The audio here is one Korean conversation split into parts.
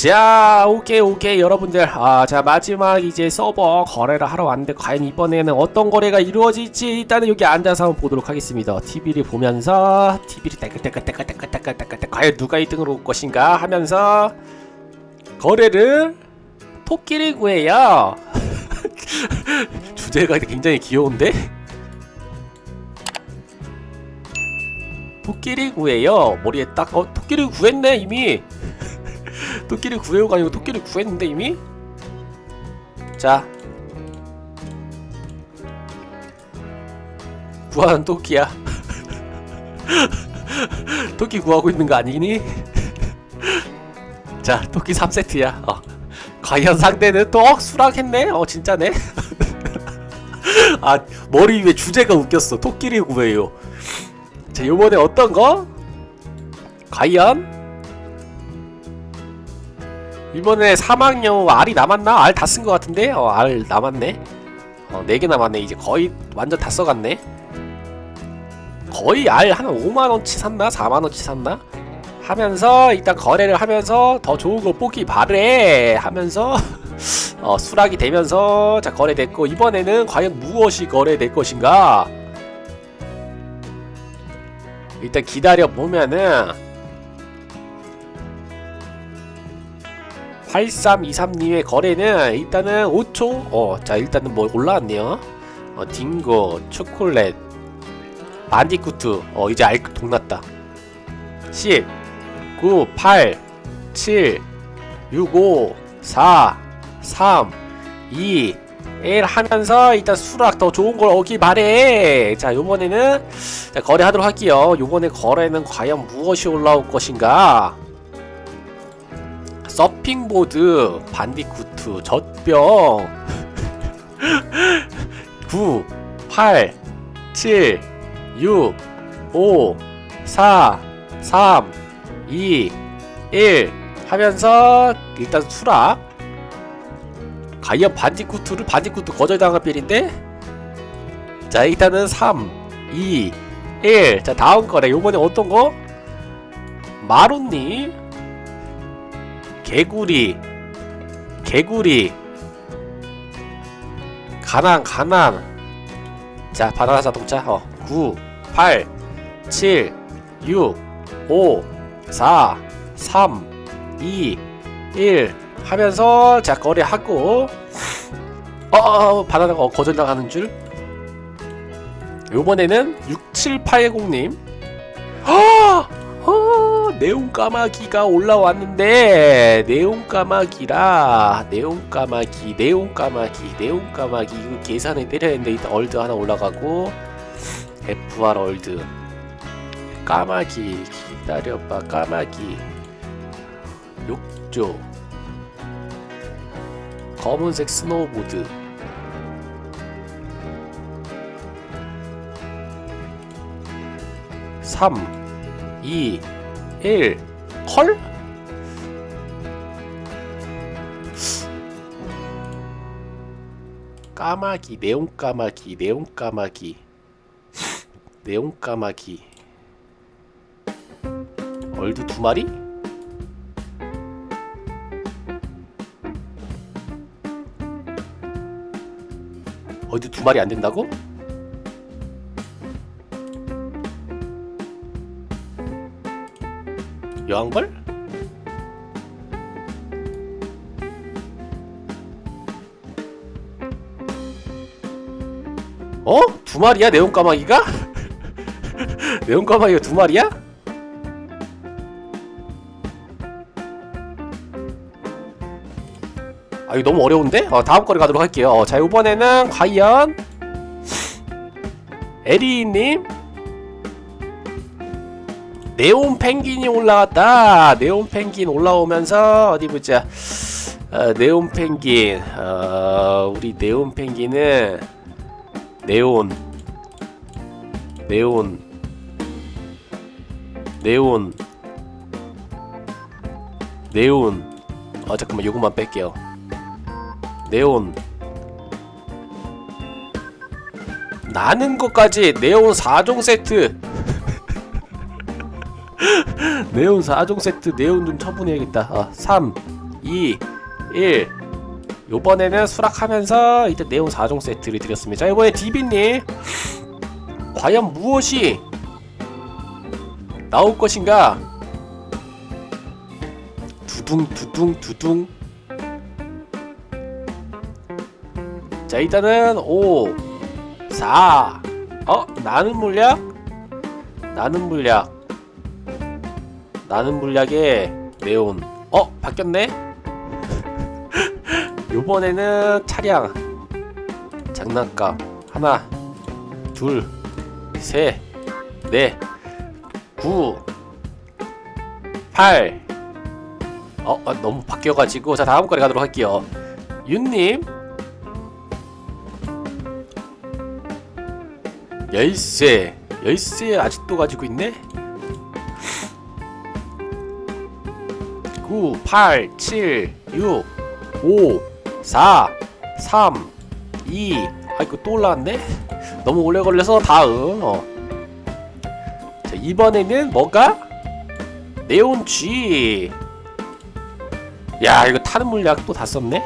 자, 오케이, 오케이, 여러분들. 아, 자, 마지막 이제 서버 거래를 하러 왔는데, 과연 이번에는 어떤 거래가 이루어질지, 일단은 여기 앉아서 한번 보도록 하겠습니다. TV를 보면서, TV를 따끈따끈따끈따끈따끈따끈, 과연 누가 1등으로 올 것인가 하면서, 거래를, 토끼를 구해요. 주제가 굉장히 귀여운데? 토끼를 구해요. 머리에 딱, 어, 토끼를 구했네, 이미. 토끼를 구해요가 아니고 토끼를 구했는데 이미? 자 구하는 토끼야 토끼 구하고 있는 거 아니니? 자 토끼 3세트야 어. 과연 상대는 또 수락했네? 어 진짜네? 아 머리 위에 주제가 웃겼어 토끼를 구해요 자 요번에 어떤 거? 과연? 이번에 사막여우 알이 남았나? 알 다 쓴 것 같은데? 어, 알 남았네. 어, 4개 남았네. 이제 거의 완전 다 써갔네. 거의 알 한 5만원치 샀나? 4만원치 샀나? 하면서 일단 거래를 하면서 더 좋은 거 뽑기 바래 하면서 어, 수락이 되면서 자 거래됐고 이번에는 과연 무엇이 거래될 것인가? 일단 기다려 보면은 8323님의 거래는 일단은 5초 어 자 일단은 뭐 올라왔네요. 어 딩고 초콜렛 반디쿠트 어 이제 알 동났다. 10 9 8 7 6 5 4 3 2 1 하면서 일단 수락 더 좋은 걸 오길 바래. 자 요번에는 자 거래하도록 할게요. 요번에 거래는 과연 무엇이 올라올 것인가 서핑보드, 반디쿠트, 젖병. 9, 8, 7, 6, 5, 4, 3, 2, 1 하면서 일단 수락 과연 반디쿠트를 반디쿠트 거절당할 빌인데? 자 일단은 3, 2, 1자 다음 거래. 요번에 어떤 거? 마루님 개구리 개구리 가난 가난. 자 바나나 자동차. 어 9 8 7 6 5 4 3 2 1 하면서 자 거래하고. 어, 어 바나나가 거절당하는 줄. 요번에는 6780님 아! 어, 네온 까마귀가 올라왔는데 네온 까마귀라 네온 까마귀 네온 까마귀 네온 까마귀. 이거 계산을 때려야 되는데 일단 얼드 하나 올라가고 FR 얼드. 까마귀 기다려봐 까마귀. 욕조. 검은색 스노우보드. 삼 2, 1, 컬? 까마귀, 네온 까마귀, 네온 까마귀, 네온 까마귀. 얼드 두 마리? 얼드 두 마리 안 된다고? 여왕벌? 어? 두 마리야 네온 까마귀가? 네온 까마귀가 두 마리야? 아 이거 너무 어려운데? 어, 다음 거리 가도록 할게요 어, 자 이번에는 과연 에리님 네온 펭귄이 올라왔다. 네온 펭귄 올라오면서 어디 보자. 어, 네온 펭귄. 어, 우리 네온 펭귄은 네온 네온 네온 네온 아 잠깐만 요것만 뺄게요. 네온 나는 것까지 네온 4종 세트 네온 4종 세트 네온 좀 처분해야겠다. 아, 3 2 1 요번에는 수락하면서 이제 네온 4종 세트를 드렸습니다. 자 이번에 디비님 과연 무엇이 나올 것인가? 두둥 두둥 두둥. 자 일단은 5 4 어? 나는 물약? 나는 물약 나는 물약에 네온 어? 바뀌었네? 요번에는 차량 장난감 하나 둘셋넷 구, 팔. 어, 어, 너무 바뀌어가지고 자 다음 거래 가도록 할게요. 윤님 열쇠 열쇠 아직도 가지고 있네. 9, 8, 7, 6, 5, 4, 3, 2. 아 이거 또 올라왔네. 너무 오래 걸려서 다음. 어. 자, 이번에는 뭐가? 네온 G. 야, 이거 타는 물약 또 다 썼네?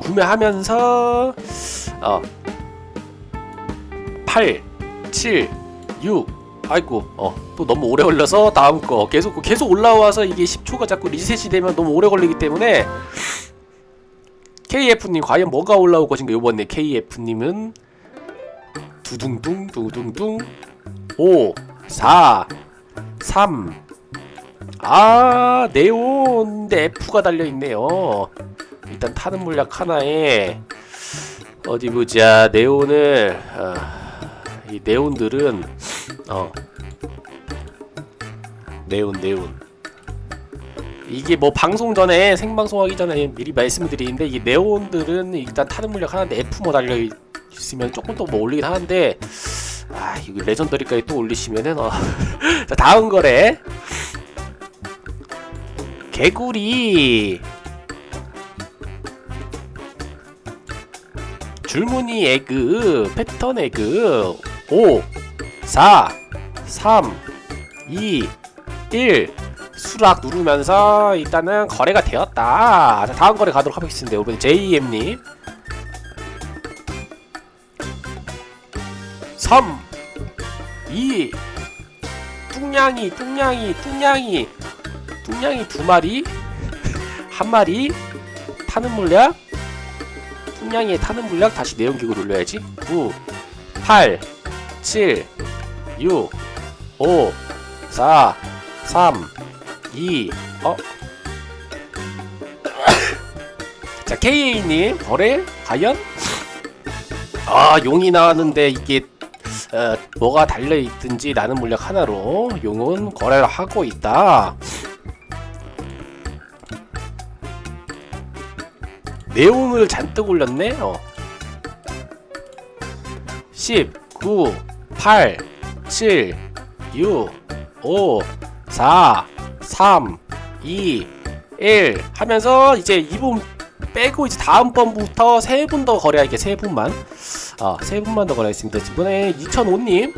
구매하면서 어 8, 7, 6 아이고 어 또 너무 오래 걸려서 다음 거 계속 계속 올라와서 이게 10초가 자꾸 리셋이 되면 너무 오래 걸리기 때문에 KF님 과연 뭐가 올라올 것인가 요번에 KF님은 두둥둥 두둥둥 5 4 3 아, 네온데 F가 달려 있네요. 일단 타는 물약 하나에 어디 보자. 네온을 어, 이 네온들은 어. 네온 네온 이게 뭐 방송 전에 생방송하기 전에 미리 말씀을 드리는데 이 네온들은 일단 타는 물약 하나인데 F 뭐 달려 있으면 조금 더 뭐 올리긴 하는데 아 이거 레전더리까지 또 올리시면은 어. 자 다음 거래. 개구리. 줄무늬 에그 패턴 에그. 5 4 3 2 1 수락 누르면서 일단은 거래가 되었다. 자, 다음 거래 가도록 하겠습니다. 여러분 JM님 3 2 뚱냥이 뚱냥이 뚱냥이 뚱냥이 두 마리 한 마리 타는 물약 뚱냥이의 타는 물약 다시 내연기구 돌려야지 9 8 7 6 5 4 3 2 어? 자 KA님 거래 과연? 아 용이 나왔는데 이게 어, 뭐가 달려있든지 라는 물약 하나로 용은 거래를 하고 있다 네온을 잔뜩 올렸네 어. 10 9 8 7 6 5 4 3 2 1 하면서 이제 2분 빼고 이제 다음 번부터 세 분 더 거래할게 세 분만. 아, 세 분만 더 거래했습니다. 이번에 2005님.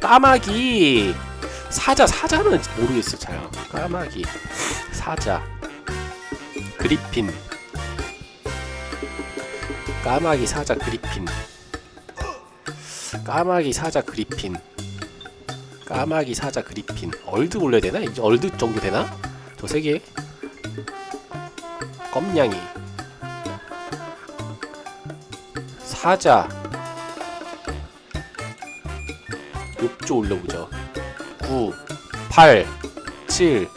까마귀. 사자 사자는 모르겠어 잘. 까마귀. 사자. 그리핀. 까마귀 사자 그리핀. 까마귀 사자 그리핀 까마귀 사자 그리핀. 얼드 올려야 되나? 이제 얼드 정도 되나? 저세 개. 껌냥이. 사자. 6조 올려보자 9 8 7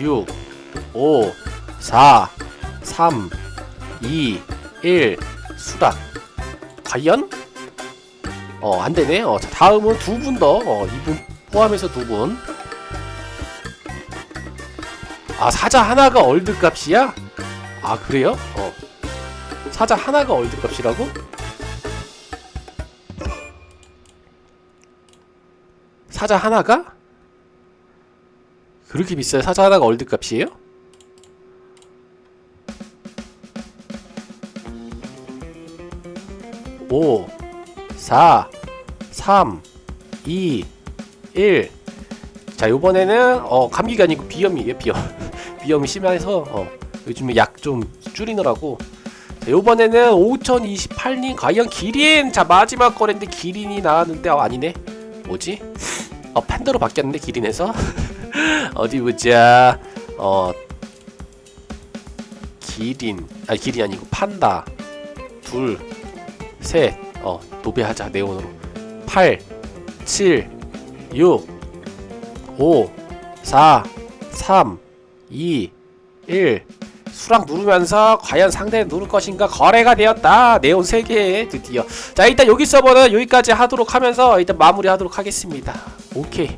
6 5 4 3 2 1 수락 과연? 어 안되네. 어, 자, 다음은 두 분 더. 어, 이분 포함해서 두 분 아 사자 하나가 얼드 값이야? 아 그래요? 어 사자 하나가 얼드 값이라고? 사자 하나가? 그렇게 비싸요? 사자 하나가 얼드 값이에요? 오, 사, 삼, 이, 일. 자 요번에는 어 감기가 아니고 비염이에요 비염. 비염이 심해서 어 요즘에 약 좀 줄이느라고. 자 요번에는 5028님 과연 기린. 자 마지막 거래인데 기린이 나왔는데 어 아니네. 뭐지? 어 팬더로 바뀌었는데 기린에서. 어디 보자. 어 기린. 아니 기린 아니고 판다. 둘 셋 어 도배하자 네온으로. 8 7 6 5 4 3 2 1 수락 누르면서 과연 상대는 누를 것인가 거래가 되었다. 네온 3개 드디어. 자 일단 여기 서버는 여기까지 하도록 하면서 일단 마무리 하도록 하겠습니다. 오케이